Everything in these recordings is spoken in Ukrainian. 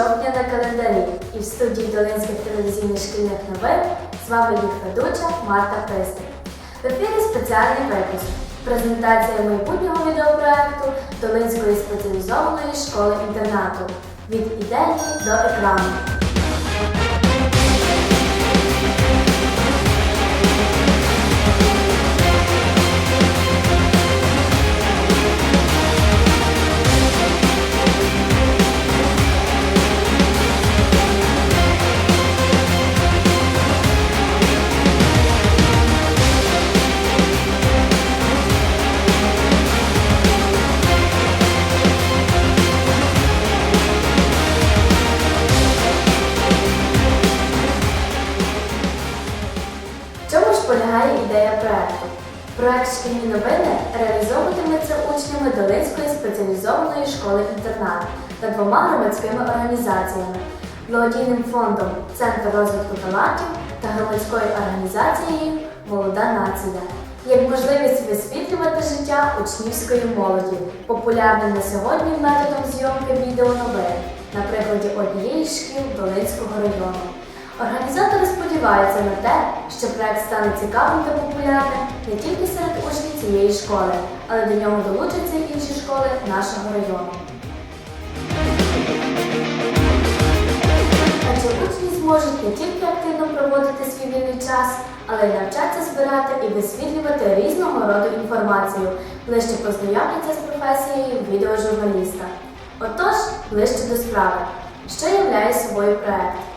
жовтня на календарі і в студії Долинських телевізійних шкільних новин з вами їх ведуча Марта Пристик. В ефірі спеціальний випуск. Презентація майбутнього відеопроекту Долинської спеціалізованої школи-інтернату від ідеї до екрану. Проект Шкільні новини реалізовуватиметься учнями Долинської спеціалізованої школи-інтернату та двома громадськими організаціями благодійним фондом Центр розвитку талантів та громадською організацією Молода нація. Як можливість висвітлювати життя учнівської молоді, популярним на сьогодні методом зйомки відеоновин на прикладі однієї шкіл Долинського району. Організатори сподіваються на те, що проект стане цікавим та популярним не тільки серед учнів цієї школи, але до нього долучаться й інші школи нашого району. Адже учні зможуть не тільки активно проводити свій вільний час, але й навчатися збирати і висвітлювати різного роду інформацію, ближче познайомляться з професією відеожурналіста. Отож, ближче до справи. Що являє собою проект?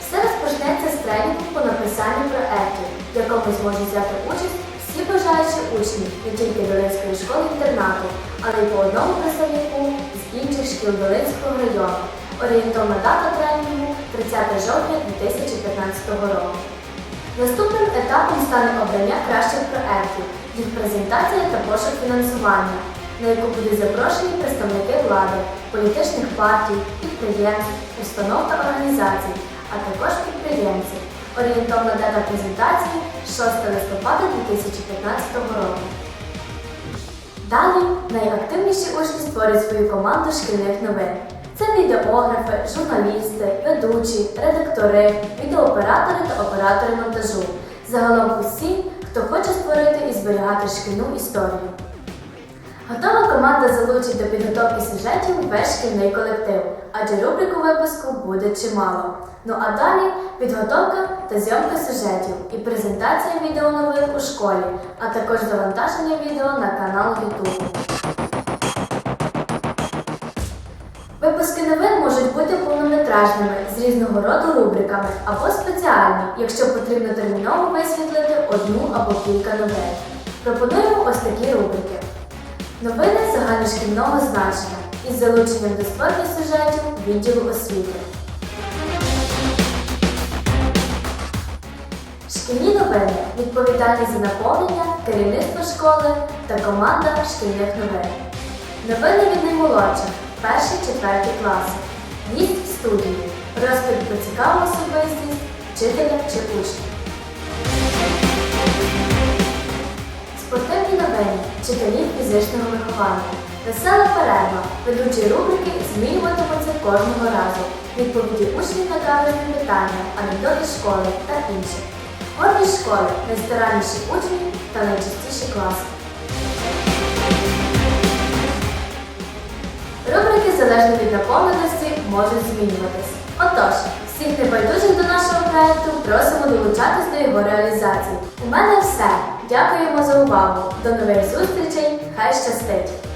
Все розпочнеться з тренінгу по написанню проєктів, в якому зможуть взяти участь всі бажаючі учні не тільки Долинської школи-інтернату, але й по одному представнику з інших шкіл Долинського району. Орієнтовна дата тренінгу 30 жовтня 2015 року. Наступним етапом стане обрання кращих проєктів, їх презентація та пошук фінансування, на яку будуть запрошені представники влади, політичних партій, підприємств, установ та організацій, а також підприємці. Орієнтовна дата презентації 6 листопада 2015 року. Далі найактивніші учні створюють свою команду шкільних новин. Це відеографи, журналісти, ведучі, редактори, відеооператори та оператори монтажу. Загалом усі, хто хоче створити і зберігати шкільну історію. Готова команда залучить до підготовки сюжетів весь шкільний колектив, адже рубрик у випуску буде чимало. Ну а далі підготовка та зйомка сюжетів і презентація відеоновин у школі, а також завантаження відео на канал YouTube. Випуски новин можуть бути повнометражними з різного роду рубриками або спеціальні, якщо потрібно терміново висвітлити одну або кілька новин. Пропонуємо ось такі рубрики. Загальношкільного значення із залученням до створення сюжетів відділу освіти. Шкільні новини відповідальні за наповнення, керівництво школи та команда шкільних новин. Новини від наймолодших, перші четверті класи. Гість в студії. Розповідь про цікаву особистість, вчителя чи учня. Спортивні новини, вчителі фізичного виховання. Весела перерва. Ведучі рубрики змінюватимуться кожного разу. Відповіді учнів на каверні питання, анекдоти школи та інше. Гордість школи, найстаранніші учні та найчастіші класи. Рубрики залежно від наповненості можуть змінюватись. Отож, всіх небайдужих до нашого проекту просимо долучатись до його реалізації. У мене все. Дякуємо за увагу. До нових зустрічей. Хай щастить!